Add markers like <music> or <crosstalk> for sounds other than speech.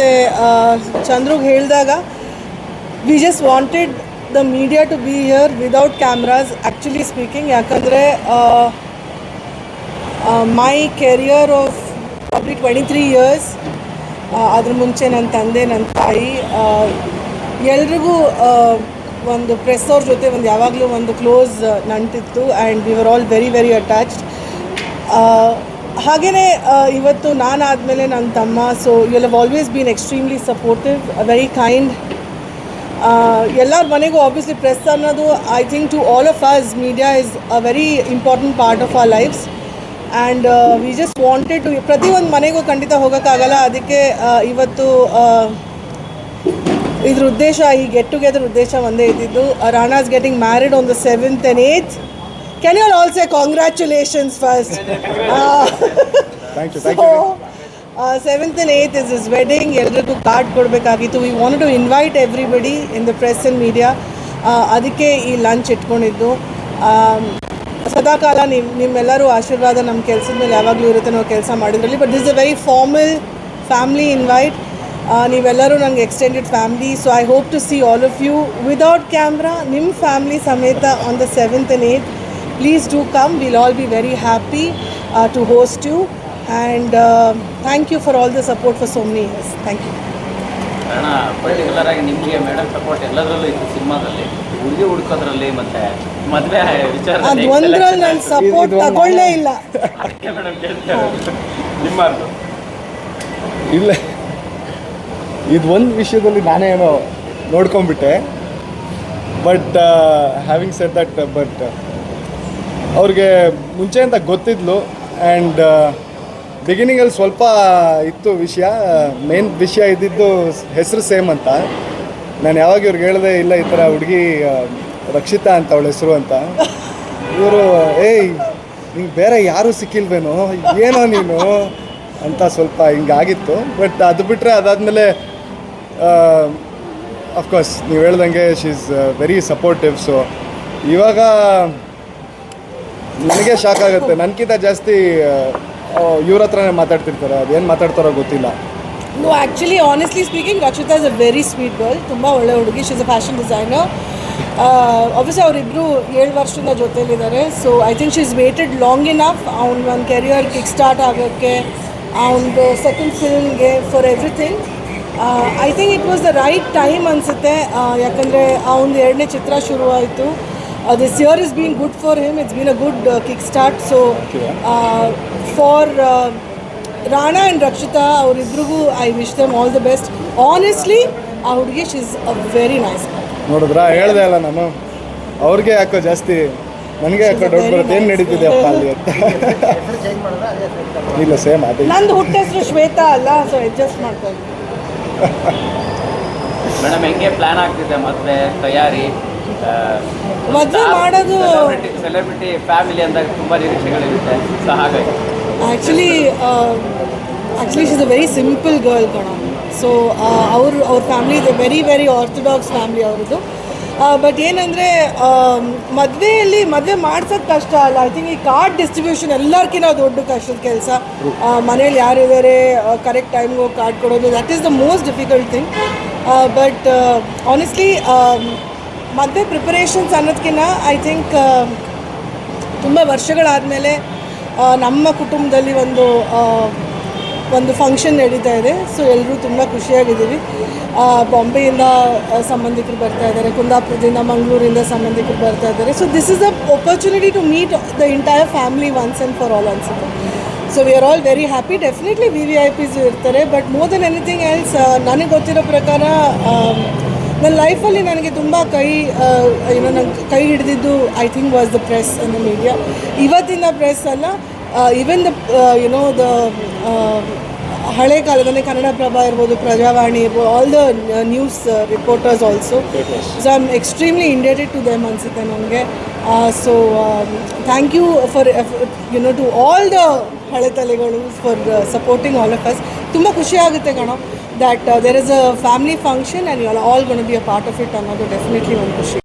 ಮತ್ತು ಚಂದ್ರುಗೆ ಹೇಳಿದಾಗ we just wanted the media to be here without cameras actually speaking ಯಾಕಂದರೆ my career of probably twenty three years ಅದ್ರ ಮುಂಚೆ ನನ್ನ ತಂದೆ ನನ್ನ ತಾಯಿ ಎಲ್ರಿಗೂ ಒಂದು ಪ್ರೆಸ್ ಅವ್ರ ಜೊತೆ ಒಂದು ಯಾವಾಗಲೂ ಒಂದು close ನಂಟಿತ್ತು and we are all very very attached ಹಾಗೆಯೇ ಇವತ್ತು ನಾನು ಆದಮೇಲೆ ನನ್ನ ತಮ್ಮ so you have always been extremely supportive very kind ಎಲ್ಲರ ಮನೆಗೂ ಆಬ್ವಿಯಸ್ಲಿ ಪ್ರೆಸ್ ಅನ್ನೋದು I think to all of us media is a very important part of our lives and we just wanted to ಪ್ರತಿಯೊಂದು ಮನೆಗೂ ಖಂಡಿತ ಹೋಗೋಕ್ಕಾಗಲ್ಲ. ಅದಕ್ಕೆ ಇವತ್ತು ಇದ್ರ ಉದ್ದೇಶ, ಈ ಗೆಟ್ ಟುಗೆದರ್ ಉದ್ದೇಶ ಒಂದೇ ಇದ್ದಿದ್ದು Rana's getting married on the seventh and eighth can you all also congratulations first thank you thank so you seventh and eighth is is wedding ಎಲ್ರಿಗೂ ಕಾರ್ಡ್ ಕೊಡಬೇಕಾಗಿತ್ತು. We want to invite everybody in the press and media ಅದಕ್ಕೆ ಈ lunch ಇಟ್ಕೊಂಡಿದ್ದು. ಸದಾಕಾಲ ನಿಮ್ಮ ನಿಮ್ಮೆಲ್ಲರೂ ಆಶೀರ್ವಾದ ನಮ್ಮ ಕೆಲಸದ ಮೇಲೆ ಯಾವಾಗಲೂ ಇರುತ್ತೆ ನಾವು ಕೆಲಸ ಮಾಡಿದ್ರಲ್ಲಿ. But this a very formal family invite ನೀವೆಲ್ಲರೂ ನನಗೆ extended family so I hope to see all of you without camera ನಿಮ್ಮ ಫ್ಯಾಮ್ಲಿ ಸಮೇತ on the seventh and eighth please do come will all be very happy to host you and And you for you for support for support for so thank you ಕಾರಣ particular ಆಗಿ ನಿಮಗೆ madam support ಎಲ್ಲದರಲ್ಲೂ ಇತ್ತು ಸಿನಿಮಾದಲ್ಲಿ. ಹುಡುಗಿ ಹುಡುಕೋದ್ರಲ್ಲಿ ಮತ್ತೆ ಮದುವೆ ವಿಚಾರ ಅದು ಒಂದ್ರಲ್ಲಿ ನನ್ನ ಸಪೋರ್ಟ್ ತಗೊಳ್ಳೇ ಇಲ್ಲ. ಮೇಡಮ್ ಕೇಳ್ತಾರೆ. ನಿಮ್ಮದು ಇಲ್ಲ. ಇದು ಒಂದು ವಿಷಯದಲ್ಲಿ ನಾನೇನೋ ನೋಡ್ಕೊಂಡ್ಬಿಟ್ಟೆ. ನೋಡ್ಕೊಂಬಿಟ್ಟೆ but having set that but ಅವ್ರಿಗೆ ಅಂತ ಗೊತ್ತಿದ್ಲು. ಆ್ಯಂಡ್ ಬಿಗಿನಿಂಗಲ್ಲಿ ಸ್ವಲ್ಪ ಇತ್ತು ವಿಷಯ. ಮೇನ್ ವಿಷಯ ಇದ್ದಿದ್ದು ಹೆಸರು ಸೇಮ್ ಅಂತ. ನಾನು ಯಾವಾಗ ಇವ್ರಿಗೆ ಹೇಳಿದೆ, ಇಲ್ಲ ಈ ಥರ ಹುಡುಗಿ ರಕ್ಷಿತಾ ಅಂತ ಅವಳ ಹೆಸರು ಅಂತ. ಇವರು, ಏಯ್, ನಿಂಗೆ ಬೇರೆ ಯಾರೂ ಸಿಕ್ಕಿಲ್ವೇನೋ? ಏನೋ ನೀನು? ಅಂತ ಸ್ವಲ್ಪ ಹಿಂಗಾಗಿತ್ತು ಬಟ್ ಅದು ಬಿಟ್ಟರೆ ಅದಾದಮೇಲೆ ಅಫ್ಕೋರ್ಸ್ ನೀವು ಹೇಳ್ದಂಗೆ she is very supportive so ಇವಾಗ ನನಗೆ ಶಾಕ್ ಆಗುತ್ತೆ. ನನಗಿಂತ ಜಾಸ್ತಿ ಇವ್ರ ಹತ್ರನೇ ಮಾತಾಡ್ತಿರ್ತಾರೆ. ಅದೇನು ಮಾತಾಡ್ತಾರೋ ಗೊತ್ತಿಲ್ಲ. No actually honestly speaking Rakshita is a very sweet girl ತುಂಬ ಒಳ್ಳೆ ಹುಡುಗಿ. She's a fashion designer obviously ಅವರಿಬ್ಬರು ಏಳು ವರ್ಷದಿಂದ ಜೊತೆಯಲ್ಲಿದ್ದಾರೆ so I think she is waited long enough ಅವ್ನ ಒಂದು ಕೆರಿಯರ್ ಕಿಕ್ ಸ್ಟಾರ್ಟ್ ಆಗೋಕ್ಕೆ ಅವ್ನದು second ಫಿಲ್ಮ್ಗೆ for everything I think it was the right time ಅನಿಸುತ್ತೆ. ಯಾಕಂದರೆ ಅವನದು ಎರಡನೇ ಚಿತ್ರ ಶುರುವಾಯಿತು. This year is been good for him it's been a good kick start so for Rana and Rakshita ಅವರಿಬ್ರಿಗೂ I wish them all the best honestly ಆ ಹುಡುಗಿ she is a very nice ನೋಡಿದ್ರಾ? ಹೇಳ್ದೆ ಅಲ್ಲ ನಾನು. ಅವ್ರಿಗೆ ಯಾಕೋ ಜಾಸ್ತಿ ನನಗೆ ಯಾಕೋ ಡೌಟ್ ಬರುತ್ತೆ. ಏನು ನಡೀತಿದೆ ಅಪ್ಪ ಅಲ್ಲಿ ಅಂತ. <laughs> ಇಲ್ಲ ಸೇಮ್ ಅದೇ. ನಂದು ಹುಟ್ಟ ಹೆಸರು ಶ್ವೇತಾ ಅಲ್ಲ ಸೊ ಅಡ್ಜಸ್ಟ್ ಮಾಡ್ತಾ ಮೇಡಮ್ ಹೆಂಗೆ ಪ್ಲಾನ್ ಆಗ್ತಿದೆ ಮತ್ತೆ ತಯಾರಿ? ಮದ್ವೆ ಮಾಡೋದು ಸೆಲೆಬ್ರಿಟಿ ಫ್ಯಾಮಿಲಿ ಅಂದಾಗ ತುಂಬ ನಿರೀಕ್ಷೆಗಳಿರುತ್ತೆ. ಸೊ ಹಾಗಾಗಿ. Actually actually she's a very simple girl ಕಣ. ಸೊ ಅವರು ಅವ್ರ ಫ್ಯಾಮಿಲಿ ಇದೆ ವೆರಿ ವೆರಿ ಆರ್ಥೋಡಾಕ್ಸ್ ಫ್ಯಾಮಿಲಿ ಅವ್ರದ್ದು. ಬಟ್ ಏನಂದರೆ ಮದುವೆಯಲ್ಲಿ ಮದುವೆ ಮಾಡ್ಸೋದು ಕಷ್ಟ ಅಲ್ಲ. ಐ ಥಿಂಕ್ ಈ ಕಾರ್ಡ್ ಡಿಸ್ಟ್ರಿಬ್ಯೂಷನ್ ಎಲ್ಲರಿಗಿಂತ ದೊಡ್ಡ ಕಷ್ಟದ ಕೆಲಸ. ಮನೇಲಿ ಯಾರಿದ್ದಾರೆ ಕರೆಕ್ಟ್ ಟೈಮ್ಗೆ ಹೋಗಿ ಕಾರ್ಡ್ ಕೊಡೋದು that is the most difficult thing but honestly ಮದುವೆ ಪ್ರಿಪರೇಷನ್ಸ್ ಅನ್ನೋದಕ್ಕಿಂತ ಐ ಥಿಂಕ್ ತುಂಬ ವರ್ಷಗಳಾದಮೇಲೆ ನಮ್ಮ ಕುಟುಂಬದಲ್ಲಿ ಒಂದು ಒಂದು ಫಂಕ್ಷನ್ ನಡೀತಾ ಇದೆ. ಸೊ ಎಲ್ಲರೂ ತುಂಬ ಖುಷಿಯಾಗಿದ್ದೀವಿ. ಬಾಂಬೆಯಿಂದ ಸಂಬಂಧಿಕರು ಬರ್ತಾ ಇದ್ದಾರೆ. ಕುಂದಾಪುರದಿಂದ, ಮಂಗಳೂರಿಂದ ಸಂಬಂಧಿಕರು ಬರ್ತಾ ಇದ್ದಾರೆ. So this is a opportunity to meet the entire family once and for all ಅನ್ಸುತ್ತೆ so we are all very happy definitely we we I ಪಿಸ್ ಇರ್ತಾರೆ. But more than anything else ನನಗೆ ಗೊತ್ತಿರೋ ಪ್ರಕಾರ ನನ್ನ ಲೈಫಲ್ಲಿ ನನಗೆ ತುಂಬ ಕೈ ಏನೋ ನಂಗೆ ಕೈ ಹಿಡಿದಿದ್ದು I think was the press and the media ಇವತ್ತಿನ ಪ್ರೆಸ್ ಅಲ್ಲ even the you know the ಹಳೆ ಕಾಲದಲ್ಲಿ ಕನ್ನಡಪ್ರಭ ಇರ್ಬೋದು ಪ್ರಜಾವಾಣಿ ಇರ್ಬೋದು all the news reporters also so I am extremely indebted to them ಅನಿಸುತ್ತೆ ನನಗೆ. So thank you for you know to all the ಹಳೆ ತಲೆಗಳು for supporting all of us ತುಂಬ ಖುಷಿ ಆಗುತ್ತೆ ಕಣೋ. that uh, there is a family function and you're all going to be a part of it. Another definitely one share